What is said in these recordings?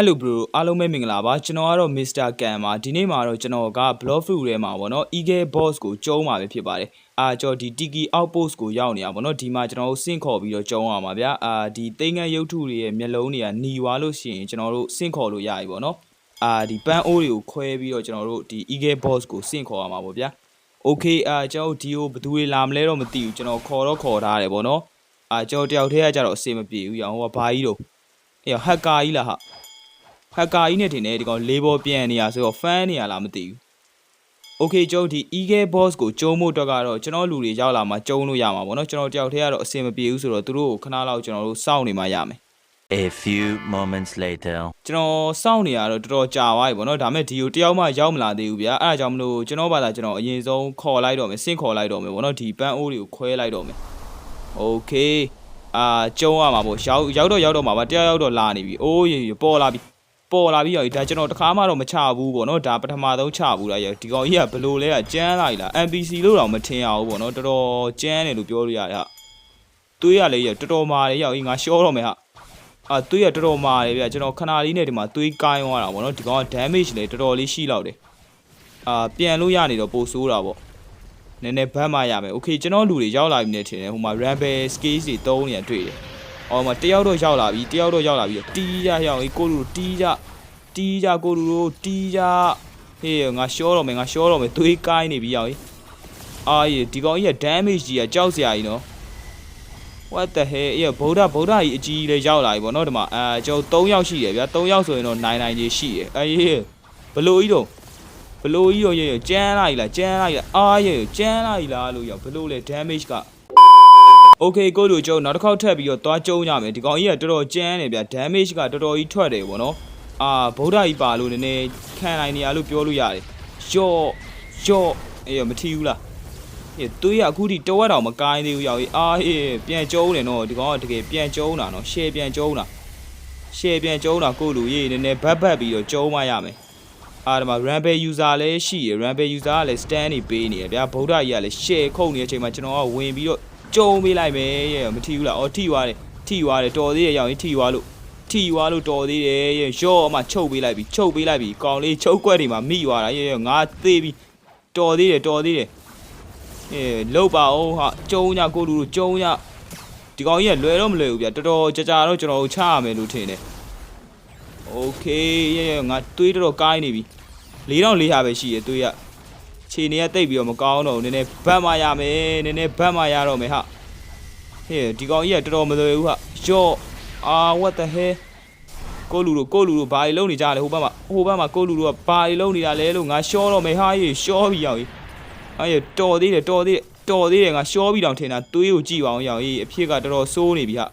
Hello bro အားလုံးပဲမင်္ဂလာပါကျွန်တော်ကတော့ Mr. Kan ပါဒီနေ့မှာတော့ကျွန်တော်က Block Fruit ထဲမှာပေါ့နော် Eagle Boss ကိုကျုံးမှာပဲဖြစ်ပါတယ်အာကျွန်တော်ဒီ Tiki Outpost ကိုရောက်နေတာပေါ့နော်ဒီမှာကျွန်တော်တို့စင့်ခေါ်ပြီးတော့ကျုံးအောင်ပါဗျာအာဒီသိန်းငန်းရုပ်ထုတွေရဲ့မျက်လုံးတွေကหนีွားလို့ရှိရင်ကျွန်တော်တို့စင့်ခေါ်လို့ရပြီပေါ့နော်အာဒီပန်းအိုးတွေကိုခွဲပြီးတော့ကျွန်တော်တို့ဒီ Eagle Boss ကိုစင့်ခေါ်ရမှာပေါ့ဗျာ Okay အာကျွန်တော်တို့ဒီကိုဘယ်သူတွေလာမလဲတော့မသိဘူးကျွန်တော်ခေါ်တော့ခေါ်ထားတယ်ပေါ့နော်အာကျွန်တော်တယောက်တည်းကကြတော့အဆင်မပြေဘူးရအောင်ဟိုကဘာကြီးတော့အေးဟက်ကာကြီးလားဟာ ဟက်ကာကြီးနဲ့ထင်တယ်ဒီကောင်လေးဘောပြန်နေရဆိုတော့ fan နေရလားမသိဘူး။ Okay ကျုပ်ဒီ Eagle Boss ကိုကျုံးဖို့အတွက်ကတော့ကျွန်တော်လူတွေရောက်လာမှကျုံးလို့ရမှာပေါ့နော်ကျွန်တော်တယောက်တည်းကတော့အဆင်မပြေဘူးဆိုတော့သူတို့ကိုခဏလောက်ကျွန်တော်တို့စောင့်နေမှရမယ် A few moments later. ။ကျွန်တော်စောင့်နေရတော့တော်တော်ကြာသွားပြီပေါ့နော်ဒါမဲ့ဒီကိုတယောက်မှရောက်မလာသေးဘူးဗျာအဲ့ဒါကြောင့်မလို့ကျွန်တော်ဘာသာကျွန်တော်အရင်ဆုံးခေါ်လိုက်တော့မယ်စင့်ခေါ်လိုက်တော့မယ်ပေါ့နော်ဒီပန်းအိုးတွေကိုခွဲလိုက်တော့မယ်။ Okay အာကျုံးရမှာပေါ့ရောက်ရောက်တော့ရောက်တော့မှာပါတယောက်ရောက်တော့လာနေပြီ။အိုးရေပေါ်လာပြီ။ ပေါ်လာပြီးရောဒါကျွန်တော်တခါမှတော့မချဘူးပေါ့နော်ဒါပထမဆုံးချဘူးလားရဒီကောင်ကြီးကဘလို့လဲကကျန်းလိုက်လား NPC လို့တော့မထင်ရဘူးပေါ့နော်တော်တော်ကျန်းတယ်လို့ပြောလို့ရတယ်ဟာသွေးရလေရတော်တော်မာတယ်ရောက်ကြီးငါရှောတော့မယ်ဟာအာသွေးရတော်တော်မာတယ်ဗျကျွန်တော်ခဏလေးနဲ့ဒီမှာသွေးကိုင်းသွားတာပေါ့နော်ဒီကောင်က damage လေတော်တော်လေးရှိလောက်တယ်အာပြန်လို့ရနေတော့ပိုဆိုးတာပေါ့နည်းနည်းဘတ်မှရမယ် okay ကျွန်တော်လူတွေရောက်လာပြီနဲ့ထင်တယ်ဟိုမှာ ramble skills တွေတုံးနေတာတွေ့တယ် အော်မတယောက်တော့ရောက်လာပြီတယောက်တော့ရောက်လာပြီတီးကြရောက်အေးကိုလူတို့တီးကြတီးကြကိုလူတို့တီးကြဟေးငါရှောတော့မယ်ငါရှောတော့မယ်သွေးကိုင်းနေပြီရောက်အေးအာရေဒီကောင်ကြီးက damage ကြီးကကြောက်စရာကြီးနော် what the hell အေးဗုဒ္ဓဗုဒ္ဓကြီးအကြီးလေးရောက်လာပြီဗောနော်ဒီမှာအာကျွန်တော်3ယောက်ရှိတယ်ဗျာ3ယောက်ဆိုရင်တော့နိုင်နိုင်ကြီးရှိတယ်အေးဘလို့ကြီးတော့ဘလို့ကြီးတော့ရေကျန်းလိုက်လားကျန်းလိုက်လားအာရေကျန်းလိုက်လားလို့ရောက်ဘလို့လဲ damage က Okay ကိုတို့ကျုံနောက်တစ်ခေါက်ထပ်ပြီးတော့သွားကျုံရမယ်ဒီကောင်ကြီးကတော်တော်ကျန်းနေဗျ damage ကတော်တော်ကြီးထွက်တယ်ပေါ့နော်အာဗုဒ္ဓကြီးပါလို့နည်းနည်းခံနိုင်နေရလို့ပြောလို့ရတယ်ရော့ရော့အေးမထီဘူးလားအေးသွေးရအခုထိတဝက်တောင်မကိုင်းသေးဘူးရောက်ကြီးအာအေးပြန်ကျုံနေတော့ဒီကောင်ကတကယ်ပြန်ကျုံတာနော်ရှယ်ပြန်ကျုံတာရှယ်ပြန်ကျုံတာကိုလူရေးနည်းနည်းဘတ်ဘတ်ပြီးတော့ကျုံမှရမယ်အာဒီမှာ rampage user လည်းရှိရ rampage user ကလည်း stand နေပေးနေရဗျာဗုဒ္ဓကြီးကလည်း share ခုတ်နေတဲ့အချိန်မှာကျွန်တော်ကဝင်ပြီးတော့ ကြုံပေးလိုက်မယ်ရဲ့မထီဘူးလားအော်ထီသွားတယ်ထီသွားတယ်တော်သေးတယ်ရောက်ရင်ထီသွားလို့ထီသွားလို့တော်သေးတယ်ရဲ့ရော့အမှချုပ်ပေးလိုက်ပြီချုပ်ပေးလိုက်ပြီကောင်လေးချုပ်ကွက်တွေမှာမိသွားတာရဲ့ရဲ့ငါသေးပြီတော်သေးတယ်တော်သေးတယ်အေးလောက်ပါအောင်ဟာကျုံညကိုလူတို့ကျုံညဒီကောင်ကြီးကလွယ်တော့မလွယ်ဘူးဗျတော်တော်ကြာကြာတော့ကျွန်တော်တို့ချရမယ်လို့ထင်တယ်โอเคရဲ့ရဲ့ငါတွေးတော်တော်ကိုင်းနေပြီ4400ပဲရှိရတွေးရ ခြေနေရတိတ်ပြီးတော့မကောင်းတော့ဘူးနည်းနည်းဘတ်မှရမယ်နည်းနည်းဘတ်မှရတော့မယ်ဟာဟေးဒီကောင်ကြီးကတော်တော်မလွယ်ဘူးဟာရော့အာ what the hell ကိုလူတို့ကိုလူတို့ဘာတွေလုပ်နေကြလဲဟိုဘက်မှာဟိုဘက်မှာကိုလူတို့ကဘာတွေလုပ်နေတာလဲလို့ငါရှောတော့မယ်ဟာကြီးရှောပြီးရောက်ကြီးဟာကြီးတော်သေးတယ်တော်သေးတယ်တော်သေးတယ်ငါရှောပြီးတောင်ထင်တာသွေးကိုကြည့်ပါအောင်ရောက်ကြီးအဖြစ်ကတော်တော်စိုးနေပြီဟာ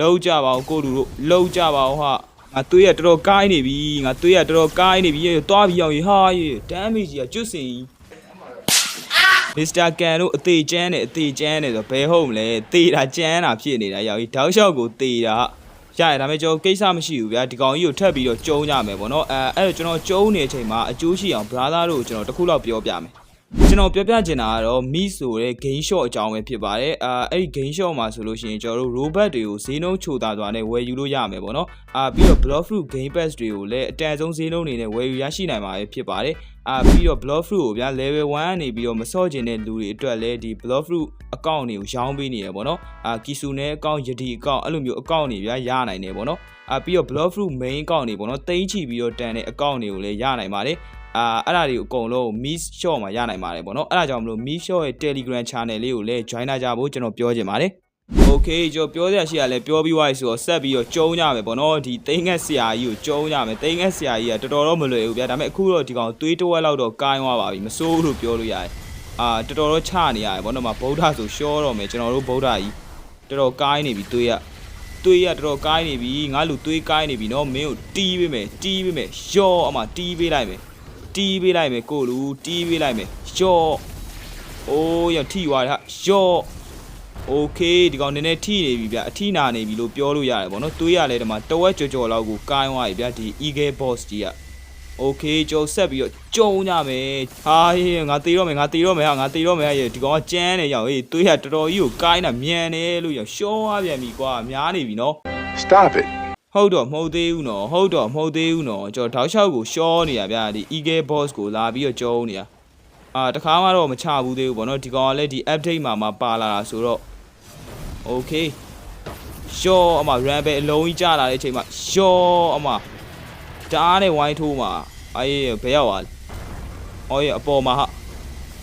လောက်ကြပါအောင်ကိုလူတို့လောက်ကြပါအောင်ဟာ ငါသွေးရတော်တော်ကိုင်းနေပြီငါသွေးရတော်တော်ကိုင်းနေပြီတွားပြီးရောက်ကြီးဟာကြီး damage ကြီးကကျွတ်စင်ကြီးမစ္စတာကန်တို့အသေးကျန်းတယ်အသေးကျန်းတယ်ဆိုတော့ဘယ်ဟုတ်မလဲသေတာကျန်းတာဖြစ်နေတာရောက်ကြီးတောက်လျှောက်ကိုသေတာရရဒါပေမဲ့ကျွန်တော်ကိစ္စမရှိဘူးဗျာဒီကောင်ကြီးကိုထပ်ပြီးတော့ကျုံးကြမယ်ပေါ့နော်အဲအဲ့တော့ကျွန်တော်ကျုံးနေတဲ့အချိန်မှာအကျိုးရှိအောင် brother တို့ကိုကျွန်တော်တစ်ခုလောက်ပြောပြမယ် ကျွန်တော်ပြောပြချင်တာကတော့ mi ဆိုတဲ့ game shot အကြောင်းပဲဖြစ်ပါတယ်အာအဲ့ဒီ game shot မှာဆိုလို့ရှိရင်ကျွန်တော်တို့ robot တွေကိုဈေးနှုန်းချိုတာသွားနဲ့ဝယ်ယူလို့ရမယ်ပေါ့နော်အာပြီးတော့ block fruit game pass တွေကိုလည်းအတန်ဆုံးဈေးနှုန်းနေနဲ့ဝယ်ယူရရှိနိုင်မှာပဲဖြစ်ပါတယ်အာပြီးတော့ block fruit ကိုဗျာ level 1ကနေပြီးတော့မစော့ကျင်တဲ့လူတွေအတွက်လည်းဒီ block fruit account တွေကိုရောင်းပေးနေရပေါ့နော်အာ kisu နဲ့ account ယဒီ account အဲ့လိုမျိုး account တွေဗျာရနိုင်တယ်ပေါ့နော်အာပြီးတော့ block fruit main account တွေပေါ့နော်တိန်းချီပြီးတော့တန်တဲ့ account တွေကိုလည်းရနိုင်ပါတယ် အာအဲ့ဒါတွေကိုအကုန်လုံး miss shot မှာရနိုင်ပါတယ်ပေါ့နော်အဲ့ဒါကြောင့်မလို့ miss shot ရဲ့ telegram channel လေးကိုလည်း join လာကြဖို့ကျွန်တော်ပြောချင်ပါတယ် Okay ကျွန်တော်ပြောစရာရှိရလဲပြောပြီးသွားပြီဆိုတော့ဆက်ပြီးတော့ကျုံးကြမယ်ပေါ့နော်ဒီသိန်းငက်ဆရာကြီးကိုကျုံးကြမယ်သိန်းငက်ဆရာကြီးကတော်တော်တော့မလွယ်ဘူးဗျာဒါပေမဲ့အခုတော့ဒီကောင်သွေးတဝက်လောက်တော့ကိုင်းသွားပါပြီမစိုးလို့ပြောလို့ရတယ်အာတော်တော်တော့ချနေရတယ်ပေါ့နော်မဗုဒ္ဓဆိုရှောတော့မယ်ကျွန်တော်တို့ဗုဒ္ဓကြီးတော်တော်ကိုင်းနေပြီသွေးရသွေးရတော်တော်ကိုင်းနေပြီငါလူသွေးကိုင်းနေပြီနော်မင်းကိုတီးပေးမယ်တီးပေးမယ်ရော့အမတီးပေးလိုက်မယ် တီးပေးလိုက်မယ်ကိုလူတီးပေးလိုက်မယ်ရော့အိုးရထိသွားတယ်ဟာရော့ โอเคဒီကောင်နည်းနည်းထိနေပြီဗျအထိနာနေပြီလို့ပြောလို့ရတယ်ဗောနော်တွေးရလဲဒီမှာတဝက်ကြော်ကြော်လောက်ကိုကိုင်းသွားပြီဗျဒီ Eagle Boss ကြီးอ่ะโอเคကြော်ဆက်ပြီးတော့ကြုံကြမယ်ဟာဟေးငါတေတော့မယ်ငါတေတော့မယ်ဟာငါတေတော့မယ်ဟေးဒီကောင်ကကြမ်းနေရောက်ဟေးတွေးရတော်တော်ကြီးကိုကိုင်းတာမြန်နေလို့ရောက်ရှောသွားပြန်ပြီကွာများနေပြီနော် Stop it. ဟုတ်တော့မဟုတ်သေးဘူးနော်ဟုတ်တော့မဟုတ်သေးဘူးနော်ကျွန်တော်တောက်လျှောက်ကိုရှောနေရဗျာဒီ Eagle Boss ကိုလာပြီးတော့ကျုံးနေရအာတခါမှတော့မချဘူးသေးဘူးဗောနော်ဒီကောင်ကလည်းဒီ update မှာမှပါလာတာဆိုတော့ okay ရှောအမ run ပဲအလုံးကြီးကျလာတဲ့အချိန်မှာရှောအမတားနဲ့ဝိုင်းထိုးမှာအေးဘယ်ရောက်သွားလဲအော်ရအပေါ်မှာဟာ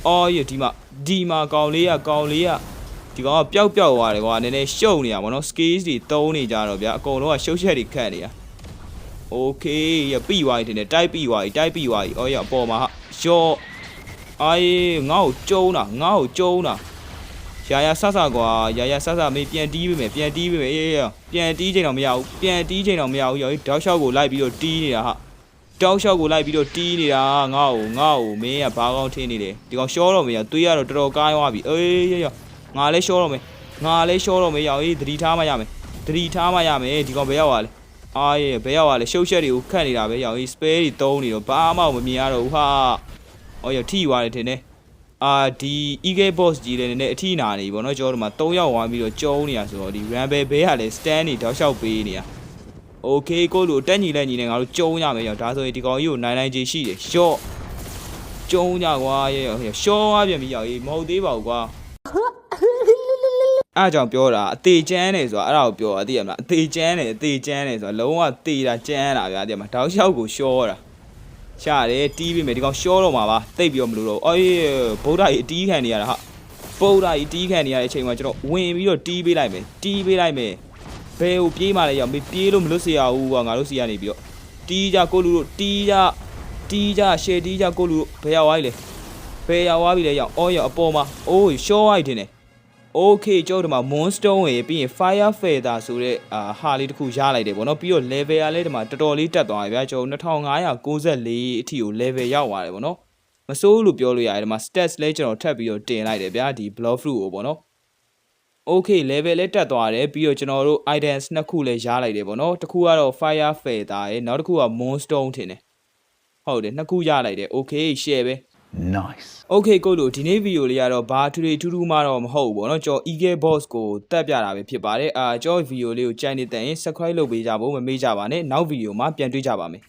အော်ရဒီမှာဒီမှာကောင်လေးကကောင်လေးက ဒီကောင်ကပျောက်ပျောက်သွားတယ်ကွာနည်းနည်းရှုပ်နေတာဗောနော် skills တွေတုံးနေကြတော့ဗျာအကုန်လုံးကရှုပ်ချက်တွေခတ်နေတာ okay ရပြီသွားပြီတင်တယ်တိုက်ပြီသွားပြီတိုက်ပြီသွားပြီအော်ရအပေါ်မှာဟာရော့အေးငါ့ကိုကျုံးတာငါ့ကိုကျုံးတာရာရာဆဆကွာရာရာဆဆမေးပြန်တီးပေးမယ်ပြန်တီးပေးမယ်အေးအေးပြန်တီးချိန်တော့မရဘူးပြန်တီးချိန်တော့မရဘူးရောတောက်လျှောက်ကိုလိုက်ပြီးတော့တီးနေတာဟာတောက်လျှောက်ကိုလိုက်ပြီးတော့တီးနေတာငါ့ကိုငါ့ကိုမင်းကဘာကောင်းထင်းနေတယ်ဒီကောင်ရှောတော့မရသွေးရတော့တော်တော်ကားသွားပြီအေးရရ ငါလည်းရှောတော့မယ်ငါလည်းရှောတော့မယ်ရောင်ကြီးသတိထားမှရမယ်သတိထားမှရမယ်ဒီကောင်ဘယ်ရောက်သွားလဲအာရဲ့ဘယ်ရောက်သွားလဲရှုပ်ချက်တွေကိုခတ်နေတာပဲရောင်ကြီး spare တွေတုံးနေတော့ဘာမှမမြင်ရတော့ဘူးဟာအော်ရထိသွားတယ်ထင်တယ်အာဒီ eagle boss ကြီးလည်းနည်းနည်းအထိနာနေပြီဗောနော်ကျွန်တော်တို့မှာ3ယောက်ဝိုင်းပြီးတော့ကျုံးနေတာဆိုတော့ဒီ rumble ဘဲကလည်း stand နေတောက်လျှောက်ပေးနေတာ okay ကိုလိုတက်ညီလက်ညီနဲ့ငါတို့ကျုံးရမယ်ရောဒါဆိုရင်ဒီကောင်ကြီးကိုနိုင်နိုင်ချေရှိတယ် short ကျုံးကြကွာရဲ့ရောရှောသွားပြန်ပြီရောင်ကြီးမဟုတ်သေးပါဘူးကွာ အဲ့အကြောင့်ပြောတာအသေးချမ်းနေဆိုတာအဲ့ဒါကိုပြောတာသိရမလားအသေးချမ်းနေအသေးချမ်းနေဆိုတာလုံးဝသေတာချမ်းတာဗျာသိရမလားတောက်လျှောက်ကိုရှောတာရှားတယ်တီးပြီးမယ်ဒီကောင်ရှောတော့မှာပါတိတ်ပြီးတော့မလို့တော့အေးဗုဒ္ဓကြီးအတီးခံနေရတာဟာဗုဒ္ဓကြီးတီးခံနေရတဲ့အချိန်မှာကျွန်တော်ဝင်ပြီးတော့တီးပေးလိုက်မယ်တီးပေးလိုက်မယ်ဘယ်ကိုပြေးမှလဲရောက်မေးပြေးလို့မလွတ်စေရဘူးကွာငါတို့စီကနေပြီးတော့တီးကြကိုလူတို့တီးကြတီးကြရှယ်တီးကြကိုလူတို့ဘယ်ရောက်သွားပြီလဲဘယ်ရောက်သွားပြီလဲရောက်အော်ရောက်အပေါ်မှာအိုးရှောလိုက်တယ်နေ Okay ကျောင်းဒီမှာ Moonstone ဝင်ပြီးရင် Fire Feather ဆိုတဲ့အာဟာလေးတစ်ခုရလိုက်တယ်ဗောနော်ပြီးတော့ level ကလည်းဒီမှာတော်တော်လေးတက်သွားပြီဗျာကျွန်တော်2594အထိကို level ရောက်သွားတယ်ဗောနော်မစိုးဘူးလို့ပြောလို့ရတယ်ဒီမှာ stats လည်းကျွန်တော်ထပ်ပြီးတော့တင်လိုက်တယ်ဗျာဒီ block fruit ကိုဗောနော် Okay level လည်းတက်သွားတယ်ပြီးတော့ကျွန်တော်တို့ items နှစ်ခုလည်းရလိုက်တယ်ဗောနော်တစ်ခုကတော့ Fire Feather ရယ်နောက်တစ်ခုက Moonstone ထင်တယ်ဟုတ်တယ်နှစ်ခုရလိုက်တယ် Okay share ပဲ Nice. Okay ကိုလို့ဒီနေ့ဗီဒီယိုလေးကတော့ဘာထူထူထူးထူးမှတော့မဟုတ်ဘူးဗောနော်ကျွန်တော် Eagle Boss ကိုတက်ပြတာပဲဖြစ်ပါတယ်အာကျွန်တော်ဗီဒီယိုလေးကိုကြိုက်နေတဲ့ရင် Subscribe လုပ်ပေးကြဖို့မမေ့ကြပါနဲ့နောက်ဗီဒီယိုမှာပြန်တွေ့ကြပါမယ်